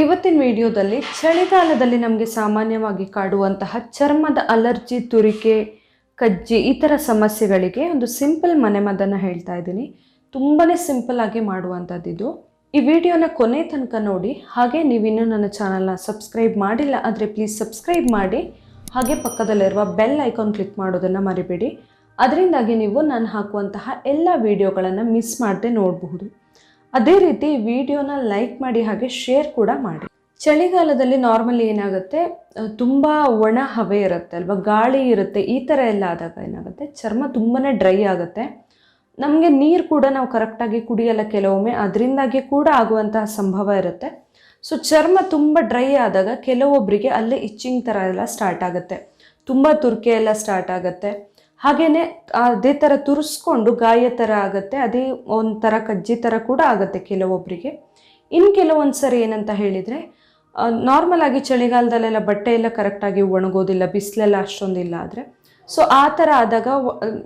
ಇವತ್ತಿನ ವಿಡಿಯೋದಲ್ಲಿ ಚಳಿಗಾಲದಲ್ಲಿ ನಮಗೆ ಸಾಮಾನ್ಯವಾಗಿ ಕಾಡುವಂತಹ ಚರ್ಮದ ಅಲರ್ಜಿ, ತುರಿಕೆ, ಕಜ್ಜಿ ಈ ಥರ ಸಮಸ್ಯೆಗಳಿಗೆ ಒಂದು ಸಿಂಪಲ್ ಮನೆಮದ್ದನ್ನು ಹೇಳ್ತಾ ಇದ್ದೀನಿ. ತುಂಬಾ ಸಿಂಪಲ್ ಆಗಿ ಇದು. ಈ ವಿಡಿಯೋನ ಕೊನೆ ತನಕ ನೋಡಿ, ಹಾಗೆ ನೀವಿನ್ನೂ ನನ್ನ ಚಾನಲ್ನ ಸಬ್ಸ್ಕ್ರೈಬ್ ಮಾಡಿಲ್ಲ ಆದರೆ ಪ್ಲೀಸ್ ಸಬ್ಸ್ಕ್ರೈಬ್ ಮಾಡಿ, ಹಾಗೆ ಪಕ್ಕದಲ್ಲಿರುವ ಬೆಲ್ ಐಕಾನ್ ಕ್ಲಿಕ್ ಮಾಡೋದನ್ನು ಮರಿಬೇಡಿ. ಅದರಿಂದಾಗಿ ನೀವು ನಾನು ಹಾಕುವಂತಹ ಎಲ್ಲ ವಿಡಿಯೋಗಳನ್ನು ಮಿಸ್ ಮಾಡದೆ ನೋಡಬಹುದು. ಅದೇ ರೀತಿ ವಿಡಿಯೋನ ಲೈಕ್ ಮಾಡಿ ಹಾಗೆ ಶೇರ್ ಕೂಡ ಮಾಡಿ. ಚಳಿಗಾಲದಲ್ಲಿ ನಾರ್ಮಲಿ ಏನಾಗುತ್ತೆ ತುಂಬ ಒಣ ಹವೆ ಇರುತ್ತೆ ಅಲ್ವಾ, ಗಾಳಿ ಇರುತ್ತೆ, ಈ ಥರ ಎಲ್ಲ ಆದಾಗ ಏನಾಗುತ್ತೆ, ಚರ್ಮ ತುಂಬಾ ಡ್ರೈ ಆಗುತ್ತೆ. ನಮಗೆ ನೀರು ಕೂಡ ನಾವು ಕರೆಕ್ಟಾಗಿ ಕುಡಿಯಲ್ಲ ಕೆಲವೊಮ್ಮೆ, ಅದರಿಂದಾಗಿ ಕೂಡ ಆಗುವಂತಹ ಸಂಭವ ಇರುತ್ತೆ. ಸೊ ಚರ್ಮ ತುಂಬ ಡ್ರೈ ಆದಾಗ ಕೆಲವೊಬ್ಬರಿಗೆ ಅಲ್ಲೇ ಇಚ್ಚಿಂಗ್ ಥರ ಎಲ್ಲ ಸ್ಟಾರ್ಟ್ ಆಗುತ್ತೆ. ತುಂಬ ತುರ್ಕೆ ಎಲ್ಲ ಸ್ಟಾರ್ಟ್ ಆಗುತ್ತೆ. ಹಾಗೆಯೇ ಅದೇ ಥರ ತುರಿಸ್ಕೊಂಡು ಗಾಯ ಥರ ಆಗುತ್ತೆ, ಅದೇ ಒಂಥರ ಕಜ್ಜಿ ಥರ ಕೂಡ ಆಗುತ್ತೆ ಕೆಲವೊಬ್ಬರಿಗೆ ಇನ್ನು ಕೆಲವೊಂದು ಸರಿ ಏನಂತ ಹೇಳಿದರೆ ನಾರ್ಮಲ್ ಆಗಿ ಚಳಿಗಾಲದಲ್ಲೆಲ್ಲ ಬಟ್ಟೆ ಎಲ್ಲ ಕರೆಕ್ಟಾಗಿ ಒಣಗೋದಿಲ್ಲ, ಬಿಸಿಲೆಲ್ಲ ಅಷ್ಟೊಂದಿಲ್ಲ ಆದರೆ. ಸೊ ಆ ಥರ ಆದಾಗ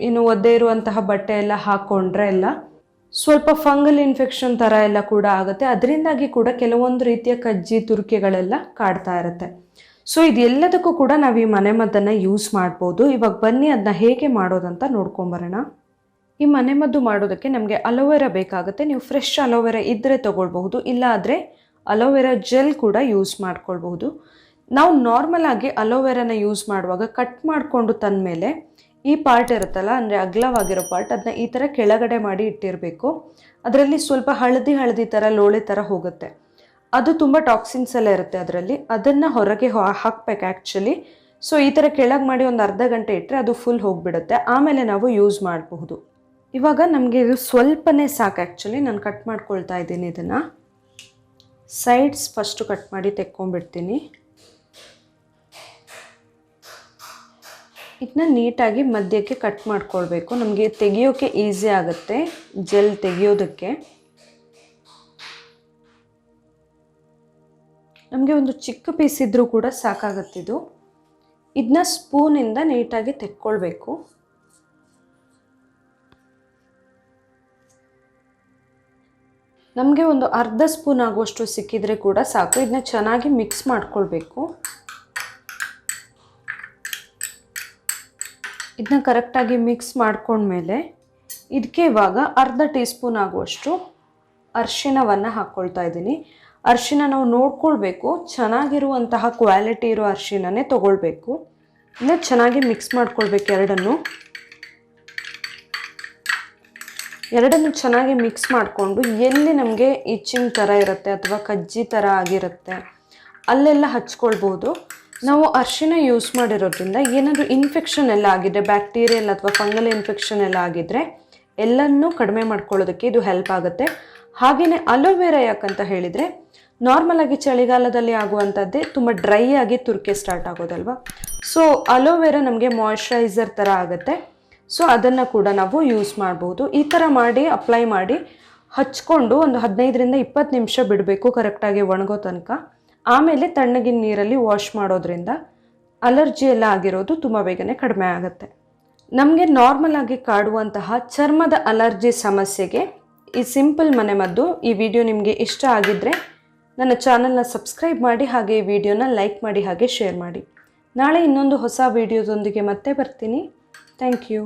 ಏನು ಒದ್ದೆ ಇರುವಂತಹ ಬಟ್ಟೆ ಎಲ್ಲ ಹಾಕ್ಕೊಂಡ್ರೆ ಎಲ್ಲ ಸ್ವಲ್ಪ ಫಂಗಲ್ ಇನ್ಫೆಕ್ಷನ್ ಥರ ಎಲ್ಲ ಕೂಡ ಆಗುತ್ತೆ. ಅದರಿಂದಾಗಿ ಕೂಡ ಕೆಲವೊಂದು ರೀತಿಯ ಕಜ್ಜಿ ತುರಿಕೆಗಳೆಲ್ಲ ಕಾಡ್ತಾ ಇರುತ್ತೆ. ಸೊ ಇದೆಲ್ಲದಕ್ಕೂ ಕೂಡ ನಾವು ಈ ಮನೆಮದ್ದನ್ನು ಯೂಸ್ ಮಾಡ್ಬೋದು. ಇವಾಗ ಬನ್ನಿ ಅದನ್ನ ಹೇಗೆ ಮಾಡೋದಂತ ನೋಡ್ಕೊಂಬರೋಣ ಈ ಮನೆಮದ್ದು ಮಾಡೋದಕ್ಕೆ ನಮಗೆ ಅಲೋವೆರಾ ಬೇಕಾಗುತ್ತೆ. ನೀವು ಫ್ರೆಶ್ ಅಲೋವೆರಾ ಇದ್ದರೆ ತೊಗೊಳ್ಬಹುದು ಇಲ್ಲ ಅಲೋವೆರಾ ಜೆಲ್ ಕೂಡ ಯೂಸ್ ಮಾಡ್ಕೊಳ್ಬಹುದು. ನಾವು ನಾರ್ಮಲ್ ಆಗಿ ಅಲೋವೆರಾನ ಯೂಸ್ ಮಾಡುವಾಗ ಕಟ್ ಮಾಡಿಕೊಂಡು ತಂದಮೇಲೆ ಈ ಪಾರ್ಟ್ ಇರುತ್ತಲ್ಲ, ಅಂದರೆ ಅಗಲವಾಗಿರೋ ಪಾರ್ಟ್ ಅದನ್ನ ಈ ಥರ ಕೆಳಗಡೆ ಮಾಡಿ ಇಟ್ಟಿರಬೇಕು. ಅದರಲ್ಲಿ ಸ್ವಲ್ಪ ಹಳದಿ ಹಳದಿ ಥರ ಲೋಳೆ ಥರ ಹೋಗುತ್ತೆ. ಅದು ತುಂಬ ಟಾಕ್ಸಿನ್ಸ್ ಎಲ್ಲ ಇರುತ್ತೆ ಅದರಲ್ಲಿ. ಅದನ್ನು ಹೊರಗೆ ಹಾಕ್ಬೇಕು ಆ್ಯಕ್ಚುಲಿ ಸೊ ಈ ಥರ ಕೆಳಗೆ ಮಾಡಿ ಒಂದು ಅರ್ಧ ಗಂಟೆ ಇಟ್ಟರೆ ಅದು ಫುಲ್ ಹೋಗಿಬಿಡುತ್ತೆ. ಆಮೇಲೆ ನಾವು ಯೂಸ್ ಮಾಡಬಹುದು. ಇವಾಗ ನಮಗೆ ಇದು ಸ್ವಲ್ಪನೇ ಸಾಕು ಆ್ಯಕ್ಚುಲಿ ನಾನು ಕಟ್ ಮಾಡ್ಕೊಳ್ತಾ ಇದ್ದೀನಿ ಇದನ್ನು. ಸೈಡ್ಸ್ ಫಸ್ಟು ಕಟ್ ಮಾಡಿ ತೆಕ್ಕೊಂಬಿಡ್ತೀನಿ ಇದನ್ನ ನೀಟಾಗಿ ಮಧ್ಯಕ್ಕೆ ಕಟ್ ಮಾಡ್ಕೊಳ್ಬೇಕು. ನಮಗೆ ತೆಗಿಯೋಕ್ಕೆ ಈಸಿ ಆಗುತ್ತೆ. ಜೆಲ್ ತೆಗಿಯೋದಕ್ಕೆ. ನಮಗೆ ಒಂದು ಚಿಕ್ಕ ಪೀಸ್ ಇದ್ದರೂ ಕೂಡ ಸಾಕಾಗತ್ತಿದು ಇದನ್ನ ಸ್ಪೂನಿಂದ ನೀಟಾಗಿ ತೆಕ್ಕೊಳ್ಬೇಕು. ನಮಗೆ ಒಂದು ಅರ್ಧ ಸ್ಪೂನ್ ಆಗುವಷ್ಟು ಸಿಕ್ಕಿದ್ರೆ ಕೂಡ ಸಾಕು. ಇದನ್ನ ಚೆನ್ನಾಗಿ ಮಿಕ್ಸ್ ಮಾಡ್ಕೊಳ್ಬೇಕು. ಇದನ್ನ ಕರೆಕ್ಟಾಗಿ ಮಿಕ್ಸ್ ಮಾಡ್ಕೊಂಡ್ಮೇಲೆ ಇದಕ್ಕೆ ಇವಾಗ ಅರ್ಧ ಟೀ ಸ್ಪೂನ್ ಆಗುವಷ್ಟು ಅರಿಶಿಣವನ್ನು ಹಾಕ್ಕೊಳ್ತಾ ಇದ್ದೀನಿ. ಅರಿಶಿಣ ನಾವು ನೋಡ್ಕೊಳ್ಬೇಕು, ಚೆನ್ನಾಗಿರುವಂತಹ ಕ್ವಾಲಿಟಿ ಇರೋ ಅರ್ಶಿನೇ ತೊಗೊಳ್ಬೇಕು. ಇನ್ನು ಚೆನ್ನಾಗಿ ಮಿಕ್ಸ್ ಮಾಡ್ಕೊಳ್ಬೇಕು ಎರಡನ್ನು. ಎರಡನ್ನು ಚೆನ್ನಾಗಿ ಮಿಕ್ಸ್ ಮಾಡಿಕೊಂಡು ಎಲ್ಲಿ ನಮಗೆ ಇಚ್ಚಿಂಗ್ ಥರ ಇರುತ್ತೆ ಅಥವಾ ಕಜ್ಜಿ ಥರ ಆಗಿರುತ್ತೆ, ಅಲ್ಲೆಲ್ಲ ಹಚ್ಕೊಳ್ಬೋದು. ನಾವು ಅರ್ಶಿನ ಯೂಸ್ ಮಾಡಿರೋದ್ರಿಂದ ಏನಾದರೂ ಇನ್ಫೆಕ್ಷನ್ ಎಲ್ಲ ಆಗಿದೆ ಬ್ಯಾಕ್ಟೀರಿಯಲ್ ಅಥವಾ ಫಂಗಲ್ ಇನ್ಫೆಕ್ಷನ್ ಎಲ್ಲ ಆಗಿದ್ದರೆ ಎಲ್ಲನೂ ಕಡಿಮೆ ಮಾಡ್ಕೊಳ್ಳೋದಕ್ಕೆ ಇದು ಹೆಲ್ಪ್ ಆಗುತ್ತೆ. ಹಾಗೆಯೇ ಅಲೋವೆರಾ ಯಾಕಂತ ಹೇಳಿದರೆ ನಾರ್ಮಲ್ ಆಗಿ ಚಳಿಗಾಲದಲ್ಲಿ ಆಗುವಂಥದ್ದೇ ತುಂಬ ಡ್ರೈ ಆಗಿ ತುರ್ಕೆ ಸ್ಟಾರ್ಟ್ ಆಗೋದಲ್ವಾ? ಸೊ ಅಲೋವೆರಾ ನಮಗೆ ಮಾಯಿಶ್ಚರೈಸರ್ ಥರ ಆಗುತ್ತೆ. ಸೊ ಅದನ್ನು ಕೂಡ ನಾವು ಯೂಸ್ ಮಾಡ್ಬೋದು. ಈ ಥರ ಮಾಡಿ ಅಪ್ಲೈ ಮಾಡಿ ಹಚ್ಕೊಂಡು ಒಂದು ಹದಿನೈದರಿಂದ ಇಪ್ಪತ್ತು ನಿಮಿಷ ಬಿಡಬೇಕು ಕರೆಕ್ಟಾಗಿ ಒಣಗೋ ತನಕ. ಆಮೇಲೆ ತಣ್ಣಗಿನ ನೀರಲ್ಲಿ ವಾಶ್ ಮಾಡೋದ್ರಿಂದ ಅಲರ್ಜಿ ಎಲ್ಲ ಆಗಿರೋದು ತುಂಬ ಬೇಗನೆ ಕಡಿಮೆ ಆಗುತ್ತೆ. ನಮಗೆ ನಾರ್ಮಲ್ ಆಗಿ ಕಾಡುವಂತಹ ಚರ್ಮದ ಅಲರ್ಜಿ ಸಮಸ್ಯೆಗೆ ಈ ಸಿಂಪಲ್ ಮನೆಮದ್ದು ಈ ವಿಡಿಯೋ ನಿಮಗೆ ಇಷ್ಟ ಆಗಿದ್ದರೆ ನನ್ನ ಚಾನಲ್ನ ಸಬ್ಸ್ಕ್ರೈಬ್ ಮಾಡಿ ಹಾಗೆ ಈ ವಿಡಿಯೋನ ಲೈಕ್ ಮಾಡಿ ಹಾಗೆ ಶೇರ್ ಮಾಡಿ. ನಾಳೆ ಇನ್ನೊಂದು ಹೊಸ ವಿಡಿಯೋದೊಂದಿಗೆ ಮತ್ತೆ ಬರ್ತೀನಿ. Thank you.